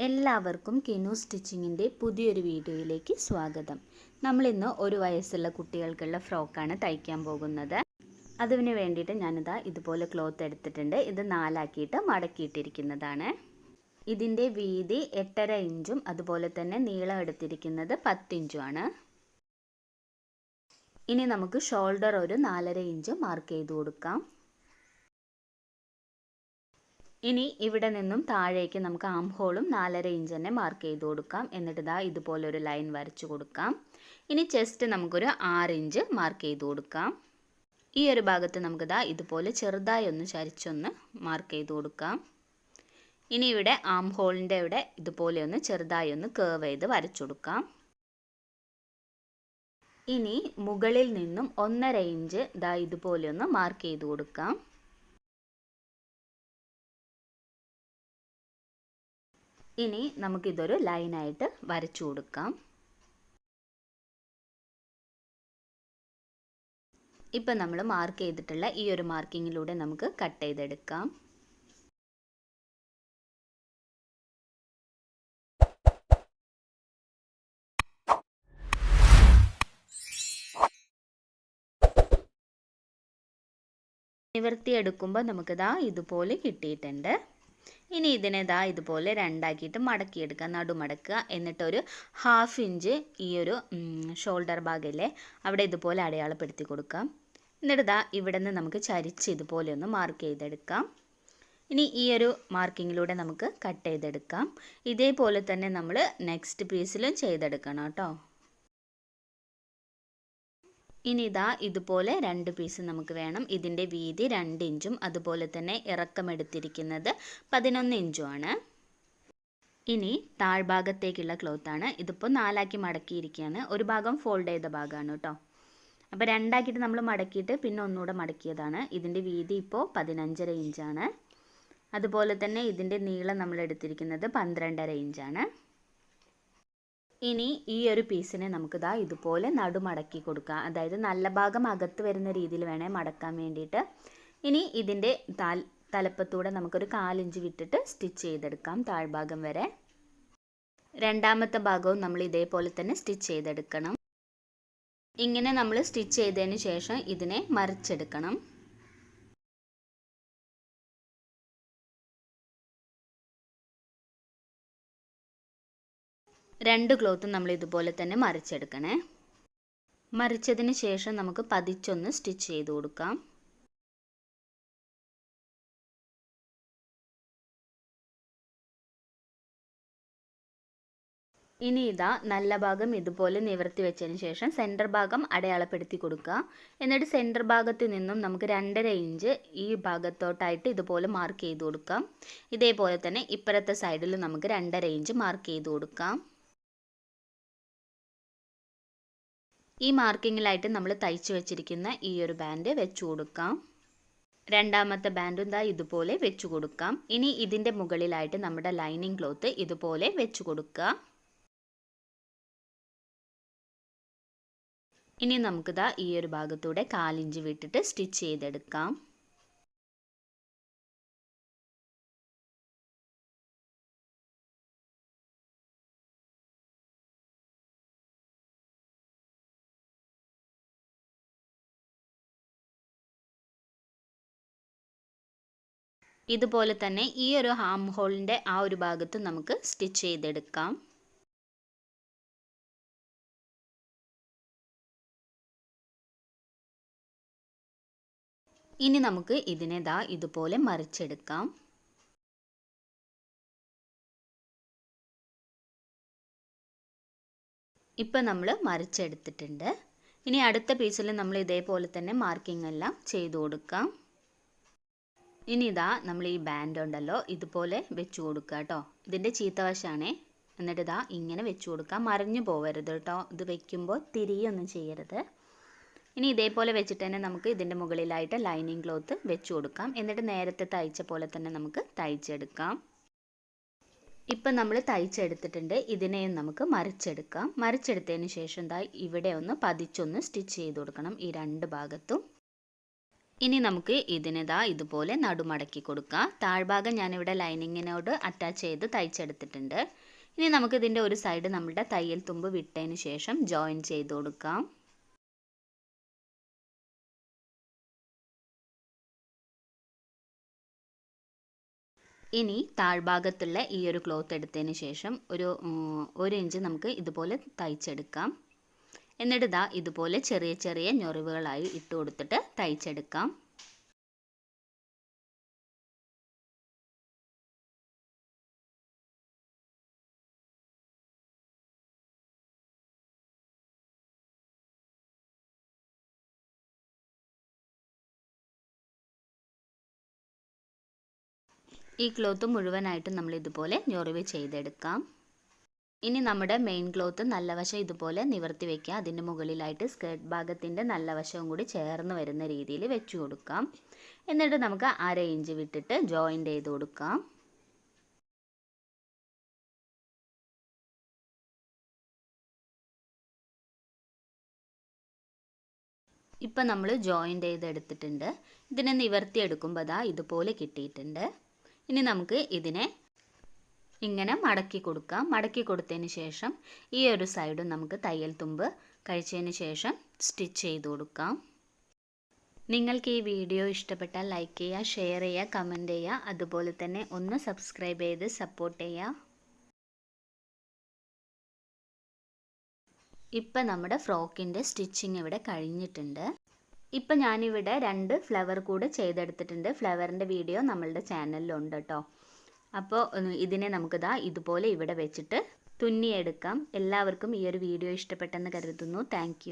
എല്ലാവർക്കും കെനു സ്റ്റിച്ചിങ്ങിന്റെ പുതിയൊരു വീഡിയോയിലേക്ക് സ്വാഗതം. നമ്മളിന്ന് ഒരു വയസ്സുള്ള കുട്ടികൾക്കുള്ള ഫ്രോക്കാണ് തയ്ക്കാൻ പോകുന്നത്. അതിന് വേണ്ടിയിട്ട് ഞാനിതാ ഇതുപോലെ ക്ലോത്ത് എടുത്തിട്ടുണ്ട്. ഇത് നാലാക്കിയിട്ട് മടക്കിയിട്ടിരിക്കുന്നതാണ്. ഇതിന്റെ വീതി എട്ടര ഇഞ്ചും അതുപോലെ തന്നെ നീളം എടുത്തിരിക്കുന്നത് പത്തിഞ്ചുമാണ് ഇനി നമുക്ക് ഷോൾഡർ ഒരു നാലര ഇഞ്ച് മാർക്ക് ചെയ്ത് കൊടുക്കാം. ഇനി ഇവിടെ നിന്നും താഴേക്ക് നമുക്ക് ആം ഹോളും നാലര ഇഞ്ച് തന്നെ മാർക്ക് ചെയ്ത് കൊടുക്കാം. എന്നിട്ട് ഇതാ ഇതുപോലെ ഒരു ലൈൻ വരച്ചു കൊടുക്കാം. ഇനി ചെസ്റ്റ് നമുക്കൊരു ആറ് ഇഞ്ച് മാർക്ക് ചെയ്ത് കൊടുക്കാം. ഈ ഒരു ഭാഗത്ത് നമുക്കിതാ ഇതുപോലെ ചെറുതായി ഒന്ന് ചരിച്ചൊന്ന് മാർക്ക് ചെയ്ത് കൊടുക്കാം. ഇനി ഇവിടെ ആം ഹോളിന്റെ ഇവിടെ ഇതുപോലെ ഒന്ന് ചെറുതായി ഒന്ന് കേവ് ചെയ്ത് വരച്ചു കൊടുക്കാം. ഇനി മുകളിൽ നിന്നും ഒന്നര ഇഞ്ച് ഇതാ ഇതുപോലെ ഒന്ന് മാർക്ക് ചെയ്ത് കൊടുക്കാം. ഇനി നമുക്കിതൊരു ലൈനായിട്ട് വരച്ചു കൊടുക്കാം. ഇപ്പം നമ്മൾ മാർക്ക് ചെയ്തിട്ടുള്ള ഈ ഒരു മാർക്കിങ്ങിലൂടെ നമുക്ക് കട്ട് ചെയ്തെടുക്കാം. നിവർത്തിയെടുക്കുമ്പോൾ നമുക്കിതാ ഇതുപോലെ കിട്ടിയിട്ടുണ്ട്. ഇനി ഇതിനെ ദാ ഇതുപോലെ രണ്ടാക്കിയിട്ട് മടക്കിയെടുക്കുക നടുമടക്കുക. എന്നിട്ടൊരു ഹാഫ് ഇഞ്ച് ഈ ഒരു ഷോൾഡർ ഭാഗമല്ലേ അവിടെ ഇതുപോലെ അടയാളപ്പെടുത്തി കൊടുക്കാം എന്നിട്ട് ദാ ഇവിടെ നിന്ന് നമുക്ക് ചരിച്ച് ഇതുപോലെ ഒന്ന് മാർക്ക് ചെയ്തെടുക്കാം. ഇനി ഈ ഒരു മാർക്കിങ്ങിലൂടെ നമുക്ക് കട്ട് ചെയ്തെടുക്കാം. ഇതേപോലെ തന്നെ നമ്മൾ നെക്സ്റ്റ് പീസിലും ചെയ്തെടുക്കണം കേട്ടോ. ഇനി ഇതാ ഇതുപോലെ രണ്ട് പീസ് നമുക്ക് വേണം. ഇതിന്റെ വീതി രണ്ട് ഇഞ്ചും അതുപോലെ തന്നെ ഇറക്കമെടുത്തിരിക്കുന്നത് പതിനൊന്ന് ഇഞ്ചുമാണ്. ഇനി താഴ്ഭാഗത്തേക്കുള്ള ക്ലോത്താണ് ഇതിപ്പോൾ നാലാക്കി മടക്കിയിരിക്കുകയാണ് ഒരു ഭാഗം ഫോൾഡ് ചെയ്ത ഭാഗമാണ് കേട്ടോ. അപ്പോൾ രണ്ടാക്കിയിട്ട് നമ്മൾ മടക്കിയിട്ട് പിന്നെ ഒന്നുകൂടെ മടക്കിയതാണ്. ഇതിന്റെ വീതി ഇപ്പോൾ പതിനഞ്ചര ഇഞ്ചാണ്. അതുപോലെ തന്നെ ഇതിന്റെ നീളം നമ്മൾ എടുത്തിരിക്കുന്നത് പന്ത്രണ്ടര ഇഞ്ചാണ്. ഇനി ഈ ഒരു പീസിനെ നമുക്ക് ദാ ഇതുപോലെ നടുമടക്കി കൊടുക്കാം. അതായത് നല്ല ഭാഗം അകത്ത് വരുന്ന രീതിയിൽ വേണേൽ മടക്കാൻ വേണ്ടിയിട്ട്. ഇനി ഇതിന്റെ താൽ തലപ്പത്തൂടെ നമുക്കൊരു കാലിഞ്ച് വിട്ടിട്ട് സ്റ്റിച്ച് ചെയ്തെടുക്കാം താഴ്ഭാഗം വരെ. രണ്ടാമത്തെ ഭാഗവും നമ്മൾ ഇതേപോലെ തന്നെ സ്റ്റിച്ച് ചെയ്തെടുക്കണം. ഇങ്ങനെ നമ്മൾ സ്റ്റിച്ച് ചെയ്തതിന് ശേഷം ഇതിനെ മറിച്ചെടുക്കണം. രണ്ട് ക്ലോത്തും നമ്മൾ ഇതുപോലെ തന്നെ മറിച്ചെടുക്കണേ. മറിച്ചതിന് ശേഷം നമുക്ക് പതിച്ചൊന്ന് സ്റ്റിച്ച് ചെയ്ത് കൊടുക്കാം. ഇനി ഇതാ നല്ല ഭാഗം ഇതുപോലെ നിവർത്തി വെച്ചതിന് ശേഷം സെന്റർ ഭാഗം അടയാളപ്പെടുത്തി കൊടുക്കുക. എന്നിട്ട് സെന്റർ ഭാഗത്ത് നിന്നും നമുക്ക് രണ്ടര ഇഞ്ച് ഈ ഭാഗത്തോട്ടായിട്ട് ഇതുപോലെ മാർക്ക് ചെയ്ത് കൊടുക്കാം. ഇതേപോലെ തന്നെ ഇപ്പുറത്തെ സൈഡിൽ നമുക്ക് രണ്ടര ഇഞ്ച് മാർക്ക് ചെയ്ത് കൊടുക്കാം. ഈ മാർക്കിങ്ങിലായിട്ട് നമ്മൾ തയ്ച്ചു വെച്ചിരിക്കുന്ന ഈ ഒരു ബാൻഡ് വെച്ചു കൊടുക്കാം. രണ്ടാമത്തെ ബാൻഡും ദാ ഇതുപോലെ വെച്ചു കൊടുക്കാം. ഇനി ഇതിന്റെ മുകളിലായിട്ട് നമ്മുടെ ലൈനിങ് ക്ലോത്ത് ഇതുപോലെ വെച്ചു കൊടുക്കുക. ഇനി ദാ ഈ ഒരു ഭാഗത്തൂടെ കാലിഞ്ച് വിട്ടിട്ട് സ്റ്റിച്ച് ചെയ്തെടുക്കാം. ഇതുപോലെ തന്നെ ഈ ഒരു ഹാം ഹോളിന്റെ ആ ഒരു ഭാഗത്ത് നമുക്ക് സ്റ്റിച്ച് ചെയ്തെടുക്കാം. ഇനി നമുക്ക് ഇതിനെ ദാ ഇതുപോലെ മറിച്ചെടുക്കാം. ഇപ്പം നമ്മൾ മറിച്ചെടുത്തിട്ടുണ്ട്. ഇനി അടുത്ത പീസിൽ നമ്മൾ ഇതേപോലെ തന്നെ മാർക്കിംഗ് എല്ലാം ചെയ്തു കൊടുക്കാം. ഇനി ഇതാ നമ്മൾ ഈ ബാൻഡ് ഉണ്ടല്ലോ ഇതുപോലെ വെച്ച് കൊടുക്കുക കേട്ടോ. ഇതിന്റെ ചീത്തവശാണേ എന്നിട്ട് ഇതാ ഇങ്ങനെ വെച്ച് കൊടുക്കുക. മറിഞ്ഞു പോകരുത് കേട്ടോ. ഇത് വെക്കുമ്പോൾ തിരിയൊന്നും ചെയ്യരുത്. ഇനി ഇതേപോലെ വെച്ചിട്ട് തന്നെ നമുക്ക് ഇതിന്റെ മുകളിലായിട്ട് ലൈനിങ് ക്ലോത്ത് വെച്ച് കൊടുക്കാം. എന്നിട്ട് നേരത്തെ തയ്ച്ച പോലെ തന്നെ നമുക്ക് തയ്ച്ചെടുക്കാം. ഇപ്പം നമ്മൾ തയ്ച്ചെടുത്തിട്ടുണ്ട്. ഇതിനെയും നമുക്ക് മറിച്ചെടുക്കാം. മറിച്ചെടുത്തതിന് ശേഷം ദാ ഇവിടെ ഒന്ന് പതിച്ചൊന്ന് സ്റ്റിച്ച് ചെയ്ത് കൊടുക്കണം. ഈ രണ്ട് ഭാഗത്തും. ഇനി നമുക്ക് ഇതിനിതാ ഇതുപോലെ നടുമടക്കി കൊടുക്കാം. താഴ്ഭാഗം ഞാനിവിടെ ലൈനിങ്ങിനോട് അറ്റാച്ച് ചെയ്ത് തയ്ച്ചെടുത്തിട്ടുണ്ട്. ഇനി നമുക്ക് ഇതിന്റെ ഒരു സൈഡ് നമ്മുടെ തയ്യൽ തുമ്പ് വിട്ടതിന് ശേഷം ജോയിൻ ചെയ്ത് കൊടുക്കാം. ഇനി താഴ്ഭാഗത്തുള്ള ഈ ഒരു ക്ലോത്ത് എടുത്തതിന് ശേഷം ഒരു ഒരു ഇഞ്ച് നമുക്ക് ഇതുപോലെ തയ്ച്ചെടുക്കാം. എന്നിട്ട് ഇതാ ഇതുപോലെ ചെറിയ ചെറിയ ഞൊറിവുകളായി ഇട്ട് കൊടുത്തിട്ട് തയ്ച്ചെടുക്കാം. ഈ ക്ലോത്ത് മുഴുവനായിട്ടും നമ്മൾ ഇതുപോലെ ഞൊറിവ് ചെയ്തെടുക്കാം. ഇനി നമ്മുടെ മെയിൻ ക്ലോത്ത് നല്ല വശം ഇതുപോലെ നിവർത്തി വെക്കുക. അതിന്റെ മുകളിലായിട്ട് സ്കേർട്ട് ഭാഗത്തിന്റെ നല്ല വശവും കൂടി ചേർന്ന് വരുന്ന രീതിയിൽ വെച്ച് കൊടുക്കാം. എന്നിട്ട് നമുക്ക് അര ഇഞ്ച് വിട്ടിട്ട് ജോയിന്റ് ചെയ്ത് കൊടുക്കാം. ഇപ്പം നമ്മൾ ജോയിന്റ് ചെയ്ത് എടുത്തിട്ടുണ്ട്. ഇതിനെ നിവർത്തി എടുക്കുമ്പോൾ അതാ ഇതുപോലെ കിട്ടിയിട്ടുണ്ട്. ഇനി നമുക്ക് ഇതിനെ ഇങ്ങനെ മടക്കി കൊടുക്കാം. മടക്കി കൊടുത്തതിന് ശേഷം ഈ ഒരു സൈഡും നമുക്ക് തയ്യൽ തുമ്പ് കഴിച്ചതിന് ശേഷം സ്റ്റിച്ച് ചെയ്ത് കൊടുക്കാം. നിങ്ങൾക്ക് ഈ വീഡിയോ ഇഷ്ടപ്പെട്ടാൽ ലൈക്ക് ചെയ്യുക ഷെയർ ചെയ്യുക കമന്റ് ചെയ്യുക. അതുപോലെ തന്നെ ഒന്ന് സബ്സ്ക്രൈബ് ചെയ്ത് സപ്പോർട്ട് ചെയ്യുക. ഇപ്പം നമ്മുടെ ഫ്രോക്കിന്റെ സ്റ്റിച്ചിങ് ഇവിടെ കഴിഞ്ഞിട്ടുണ്ട്. ഇപ്പം ഞാനിവിടെ രണ്ട് ഫ്ലവർ കൂടെ ചെയ്തെടുത്തിട്ടുണ്ട്. ഫ്ലവറിന്റെ വീഡിയോ നമ്മളുടെ ചാനലിലുണ്ട് കേട്ടോ അപ്പോൾ ഇതിനെ നമുക്കിതാ ഇതുപോലെ ഇവിടെ വെച്ചിട്ട് തുന്നിയെടുക്കാം. എല്ലാവർക്കും ഈ ഒരു വീഡിയോ ഇഷ്ടപ്പെട്ടെന്ന് കരുതുന്നു. താങ്ക്